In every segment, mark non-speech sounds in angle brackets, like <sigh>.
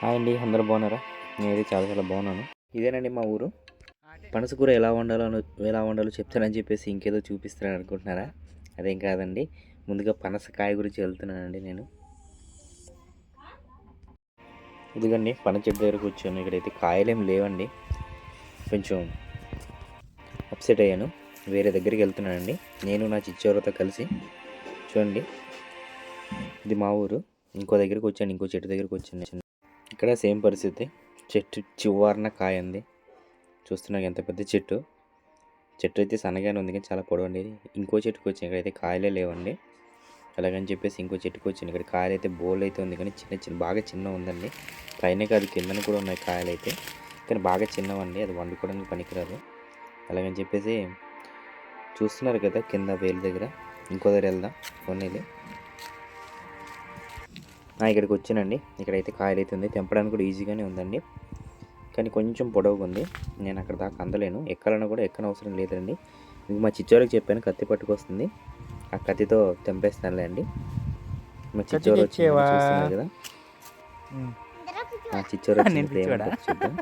Hi అండి అందరూ బాగున్నారా? నేనైతే చాలా చాలా బాగున్నాను. ఇదేనండి మా ఊరు. పనస కూర ఎలా వండాలో ఎలా వండాలో చెప్తానని చెప్పేసి ఇంకేదో చూపిస్తారని అనుకుంటున్నారా? అదేం కాదండి. ముందుగా పనసకాయ గురించి వెళ్తున్నానండి నేను. ఇదిగండి పన చెట్టు దగ్గరకు వచ్చాను ఇక్కడైతే కాయలేం లేవండి. కొంచెం అప్సెట్ అయ్యాను. వేరే దగ్గరికి వెళ్తున్నానండి. నేను నా చిచ్చోరతో కలిసి చూడండి. ఇది మా ఊరు. ఇంకో దగ్గరికి వచ్చాను ఇంకో చెట్టు దగ్గరికి వచ్చాను. ఇక్కడ సేమ్ పరిస్థితి. చెట్టు చివరన కాయ ఉంది. ఎంత పెద్ద చెట్టు. చెట్టు అయితే సన్నగానే ఉంది కానీ చాలా పొడవండి. ఇంకో చెట్టుకు వచ్చింది ఇక్కడైతే కాయలే లేవండి. అలాగని చెప్పేసి ఇంకో చెట్టుకు వచ్చింది ఇక్కడ కాయలు అయితే బోల్ అయితే ఉంది కానీ చిన్న చిన్న బాగా చిన్న ఉందండి. పైన కాదు కిందన కూడా ఉన్నాయి కాయలు అయితే కానీ బాగా చిన్నవండి. అది వండుకోవడానికి పనికిరాదు. అలాగని చెప్పేసి చూస్తున్నారు కదా కింద వేలు దగ్గర. ఇంకో దగ్గర వెళ్దాం. కొన్ని ఇక్కడికి వచ్చానండి. ఇక్కడైతే కాయలు అయితే ఉంది తెంపడానికి కూడా ఈజీగానే ఉందండి. కానీ కొంచెం పొడవుగా ఉంది. నేను అక్కడ దాకా అందలేను. ఎక్కాలన్నా కూడా ఎక్కన అవసరం లేదండి. ఇంక మా చిచ్చోరికి చెప్పాను కత్తి పట్టుకొస్తుంది. ఆ కత్తితో తెంపేస్తానులే అండి మా చిచ్చోరు వచ్చి తెచ్చేవా? చూస్తున్నారు కదా. మా చిచ్చోరు <laughs> చూద్దాం.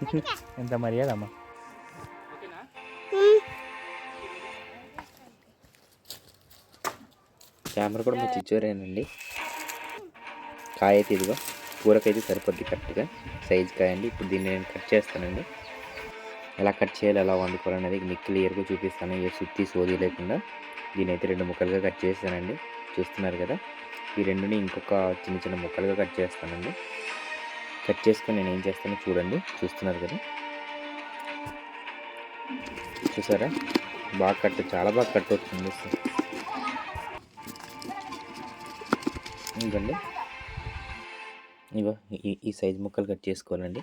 <laughs> ఎంత మర్యాద అమ్మా కెమెరా కూడా మా చిచ్చోరేనండి కాయ అయితే ఇదిగో కూరకైతే సరిపోద్ది కరెక్ట్గా. సైజ్ కాయ అండి ఇప్పుడు దీన్ని నేను కట్ చేస్తానండి. ఎలా కట్ చేయాలి ఎలా వండుకోవాలనేది మీకు క్లియర్గా చూపిస్తాను. ఏ సుత్తి సోది లేకుండా దీని అయితే రెండు ముక్కలుగా కట్ చేస్తానండి చూస్తున్నారు కదా ఈ రెండుని ఇంకొక చిన్న చిన్న ముక్కలుగా కట్ చేస్తానండి. కట్ చేసుకొని నేను ఏం చేస్తానో చూడండి. చూస్తున్నారు కదా. చూసారా? బాగా కట్ చాలా బాగా కట్ అవుతుంది. ఇంకండి ఇగో ఈ ఈ సైజ్ ముక్కలు కట్ చేసుకోవాలండి.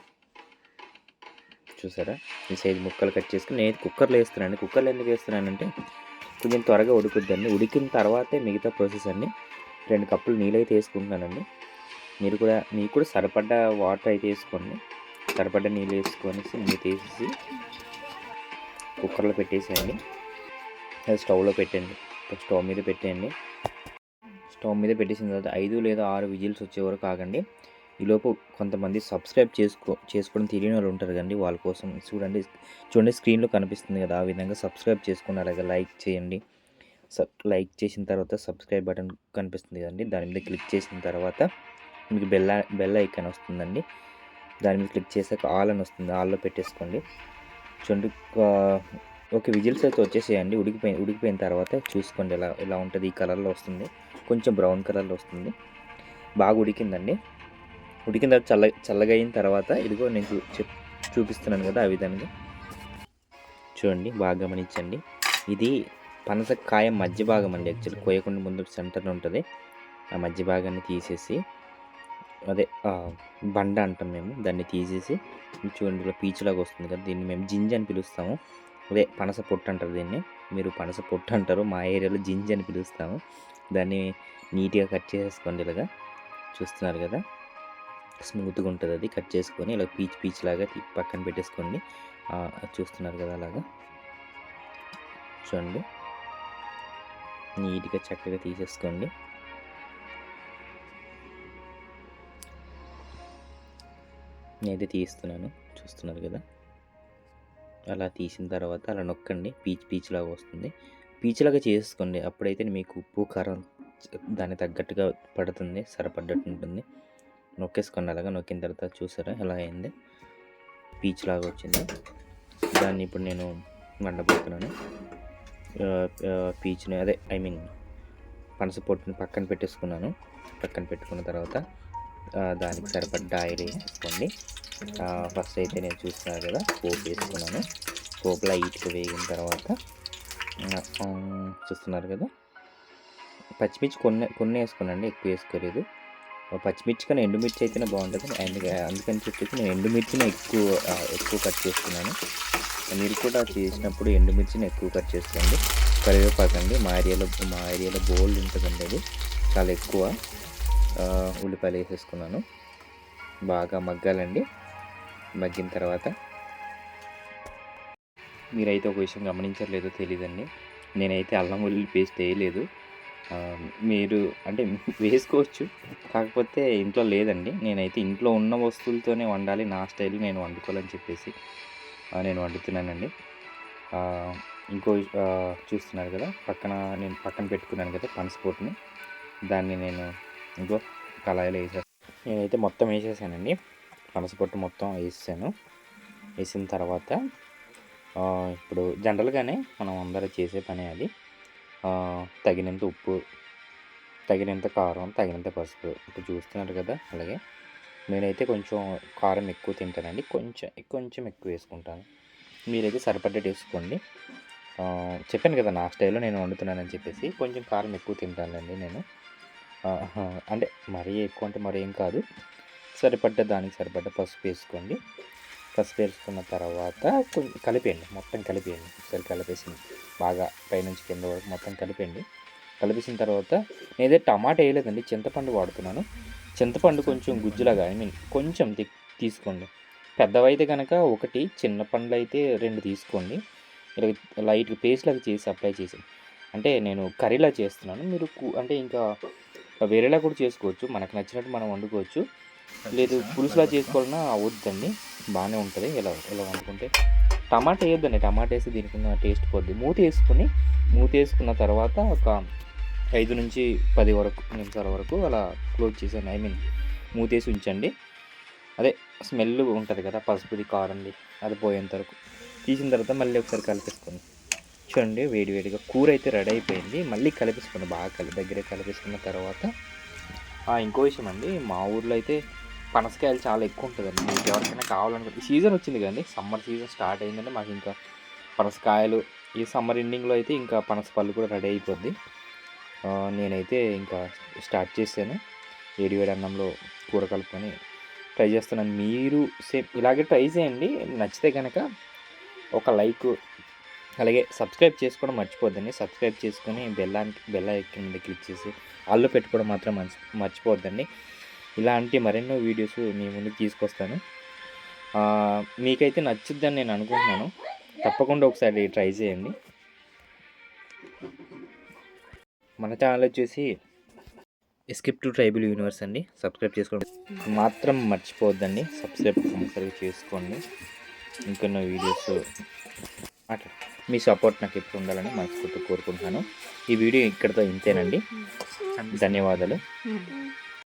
చూసారా? ఈ సైజ్ ముక్కలు కట్ చేసుకుని నేను కుక్కర్లో వేస్తున్నాను కుక్కర్లో ఎందుకు వేస్తున్నానంటే కొంచెం త్వరగా ఉడుకుద్దండి. ఉడికిన తర్వాతే మిగతా ప్రాసెస్ అండి రెండు కప్పులు నీళ్ళు అయితే వేసుకుంటున్నానండి. మీరు కూడా మీకు కూడా సరిపడ్డ వాటర్ అయితే వేసుకోండి. సరిపడ్డ నీళ్ళు వేసుకొని నీళ్ళు తీసేసి కుక్కర్లో పెట్టేసేయండి. అది స్టవ్లో పెట్టండి. స్టవ్ మీద పెట్టేయండి. స్టవ్ మీద పెట్టేసిన తర్వాత ఐదు లేదా ఆరు విజిల్స్ వచ్చే వరకు ఆగండి. ఈలోపు కొంతమంది సబ్స్క్రైబ్ చేసుకో చేసుకోవడం తెలియని వాళ్ళు ఉంటారు కదండి. వాళ్ళ కోసం చూడండి. చూడండి స్క్రీన్లో కనిపిస్తుంది కదా. ఆ విధంగా సబ్స్క్రైబ్ చేసుకుని అలాగే లైక్ చేయండి. సబ్ లైక్ చేసిన తర్వాత సబ్స్క్రైబ్ బటన్ కనిపిస్తుంది కదండి. దాని మీద క్లిక్ చేసిన తర్వాత మీకు బెల్ బెల్ ఐకాన్ వస్తుందండి. దాని మీద క్లిక్ చేసాక ఆల్ అని వస్తుంది. ఆల్లో పెట్టేసుకోండి. చూడండి ఒక ఓకే విజిల్స్ అయితే వచ్చేసేయండి. ఉడికిపోయి ఉడికిపోయిన తర్వాత చూసుకోండి ఎలా ఎలా ఉంటుంది. ఈ కలర్లో వస్తుంది. కొంచెం బ్రౌన్ కలర్లో వస్తుంది. బాగా ఉడికిందండి. ఉడికిన తర్వాత చల్ల చల్లగా అయిన తర్వాత ఇదిగో నేను చూ చూపిస్తున్నాను కదా ఆ విధంగా. చూడండి బాగా గమనించండి. ఇది పనసకాయ మధ్య భాగం అండి యాక్చువల్లీ కోయకుండా ముందు సెంటర్లో ఉంటుంది. ఆ మధ్య భాగాన్ని తీసేసి అదే బండ అంటాం మేము దాన్ని తీసేసి చూడండి ఇలా పీచులాగా వస్తుంది కదా దీన్ని మేము జింజ్ అని పిలుస్తాము. అదే పనస పొట్టు అంటారు దీన్ని. మీరు పనస పొట్టు అంటారు మా ఏరియాలో జింజ్ అని పిలుస్తాము. దాన్ని నీట్గా కట్ చేసేసుకోండి ఇలాగా. చూస్తున్నారు కదా? స్మూత్గా ఉంటుంది అది. కట్ చేసుకొని ఇలా పీచ్ పీచ్ లాగా పక్కన పెట్టేసుకోండి చూస్తున్నారు కదా అలాగా? చూడండి. నీట్గా చక్కగా తీసేసుకోండి. నేనైతే తీస్తున్నాను. చూస్తున్నారు కదా? అలా తీసిన తర్వాత అలా నొక్కండి. పీచ్ పీచ్ లాగా వస్తుంది. పీచ్ లాగా చేసుకోండి. అప్పుడైతే మీకు ఉప్పు కారం దానికి తగ్గట్టుగా పడుతుంది సరిపడ్డట్టు ఉంటుంది. నొక్కేసుకోండి అలాగా నొక్కిన తర్వాత చూసారా ఎలా అయింది? పీచ్ లాగా వచ్చింది. దాన్ని ఇప్పుడు నేను వండబోతున్నాను పీచ్ని అదే ఐ మీన్ పనస పొట్టుని పక్కన పెట్టేసుకున్నాను. పక్కన పెట్టుకున్న తర్వాత దానికి సరిపడ్డ ఆయిల్ వేసుకోండి ఫస్ట్ అయితే నేను చూస్తున్నాను కదా పోపు వేసుకున్నాను. పోపు లైట్గా వేగిన తర్వాత చూస్తున్నారు కదా. పచ్చిమిర్చి కొన్ని కొన్ని వేసుకున్నాండి ఎక్కువ వేసుకోలేదు. పచ్చిమిర్చి కన్నా ఎండుమిర్చి అయితేనే బాగుంటుంది. అందుకే అందుకని చెప్పేసి నేను ఎండుమిర్చిని ఎక్కువ ఎక్కువ కట్ చేస్తున్నాను. మీరు కూడా చేసినప్పుడు ఎండుమిర్చిని ఎక్కువ కట్ చేసుకోండి. కరివేపాకు అండి మా ఏరియాలో మా ఏరియాలో బోల్డ్ ఉంటుందండి అది. చాలా ఎక్కువ ఉల్లిపాయలు వేసేసుకున్నాను. బాగా మగ్గాలండి. మగ్గిన తర్వాత మీరైతే ఒక విషయం గమనించట్లేదో తెలియదండి నేనైతే అల్లం ఉల్లి పేస్ట్ వేయలేదు. మీరు అంటే <laughs> వేసుకోవచ్చు. కాకపోతే ఇంట్లో లేదండి. నేనైతే ఇంట్లో ఉన్న వస్తువులతోనే వండాలి. నా స్టైల్ నేను వండుకోవాలని చెప్పేసి నేను వండుతున్నానండి. ఇంకో చూస్తున్నారు కదా పక్కన నేను పక్కన పెట్టుకున్నాను కదా పనసపోటుని దాన్ని నేను ఇంకో కళాయిలో వేసాను నేనైతే మొత్తం వేసేసానండి. పనసపొట్టు మొత్తం వేసాను వేసిన తర్వాత ఇప్పుడు జనరల్గానే మనం అందరూ చేసే పని అది. తగినంత ఉప్పు తగినంత కారం తగినంత పసుపు ఇప్పుడు చూస్తున్నారు కదా అలాగే. నేనైతే కొంచెం కారం ఎక్కువ తింటానండి. కొంచెం కొంచెం ఎక్కువ వేసుకుంటాను. మీరైతే సరిపడ్డట్టు వేసుకోండి చెప్పాను కదా నా స్టైల్లో నేను వండుతున్నానని చెప్పేసి కొంచెం కారం ఎక్కువ తింటానండి నేను. అంటే మరీ ఎక్కువ అంటే మరేం కాదు. సరిపడ్డ దానికి సరిపడ్డ పసుపు వేసుకోండి. పసుపు తర్వాత కొంచెం కలిపేయండి. మొత్తం కలిపేయండి. ఒకసారి కలిపేసింది బాగా పైనుంచి కింద వరకు మొత్తం కలిపేయండి. కలిపేసిన తర్వాత నేనైతే టమాటా వేయలేదండి. చింతపండు వాడుతున్నాను. చింతపండు కొంచెం గుజ్జులాగా ఐ మీన్ కొంచెం తీసుకోండి. పెద్దవైతే కనుక ఒకటి చిన్న పండ్లు అయితే రెండు తీసుకోండి. ఇలా లైట్ పేస్ట్ లాగా చేసి అప్లై చేసి. అంటే నేను కర్రీలా చేస్తున్నాను. మీరు అంటే ఇంకా వేరేలా కూడా చేసుకోవచ్చు. మనకు నచ్చినట్టు మనం వండుకోవచ్చు. లేదు పులుసులా చేసుకోవాలన్నా వద్దండి. బాగానే ఉంటుంది. ఇలా ఇలా వండుకుంటే టమాటా వేయొద్దండి. టమాటా వేసి దీనికి ఉన్న టేస్ట్ పోద్ది. మూత వేసుకుని మూత వేసుకున్న తర్వాత ఒక ఐదు నుంచి పది వరకు నిమిషాల వరకు అలా క్లోజ్ చేసాను ఐ మీన్ మూత వేసి ఉంచండి. అదే స్మెల్ ఉంటుంది కదా పసుపుది కారంది అది పోయేంత వరకు. తీసిన తర్వాత మళ్ళీ ఒకసారి కలిపేసుకోండి. చూడండి వేడి వేడిగా కూర అయితే రెడీ అయిపోయింది. మళ్ళీ కలిపేసుకోండి బాగా కలిపి దగ్గర కలిపేసుకున్న తర్వాత. ఇంకో విషయం అండి మా ఊర్లో అయితే పనసకాయలు చాలా ఎక్కువ ఉంటుందండి. మీకు ఎవరికైనా కావాలనుకుంటే ఈ సీజన్ వచ్చింది కదండి. సమ్మర్ సీజన్ స్టార్ట్ అయిందంటే మాకు ఇంకా పనసకాయలు ఈ సమ్మర్ ఎండింగ్లో అయితే ఇంకా పనస పళ్ళు కూడా రెడీ అయిపోద్ది నేనైతే ఇంకా స్టార్ట్ చేశాను. ఏడివేడి వేడి అన్నంలో కూర కలుపుకొని ట్రై చేస్తున్నాను. మీరు సేమ్ ఇలాగే ట్రై చేయండి. నచ్చితే కనుక ఒక లైక్ అలాగే సబ్స్క్రైబ్ చేసుకోవడం మర్చిపోద్దండి. సబ్స్క్రైబ్ చేసుకొని బెల్లానికి బెల్ల ఎక్కి మీద క్లిక్ చేసి ఆల్లో పెట్టుకోవడం మాత్రం మర్చి మర్చిపోద్దండి. ఇలాంటి మరెన్నో వీడియోస్ మీ ముందుకు తీసుకొస్తాను. మీకైతే నచ్చుద్దని నేను అనుకుంటున్నాను. తప్పకుండా ఒకసారి ట్రై చేయండి. మన ఛానల్ వచ్చేసి ఎస్కిప్ టు ట్రైబల్ యూనివర్స్ అండి. సబ్స్క్రైబ్ చేసుకోండి. మాత్రం మర్చిపోవద్దండి. సబ్స్క్రైబ్ కంపల్సరీ చేసుకోండి. ఇంకొన్న వీడియోస్. అట్లా. మీ సపోర్ట్ నాకు ఎప్పుడు ఉండాలని మనస్ఫూర్తి కోరుకుంటున్నాను. ఈ వీడియో ఇక్కడితో ఇంతేనండి. ధన్యవాదాలు.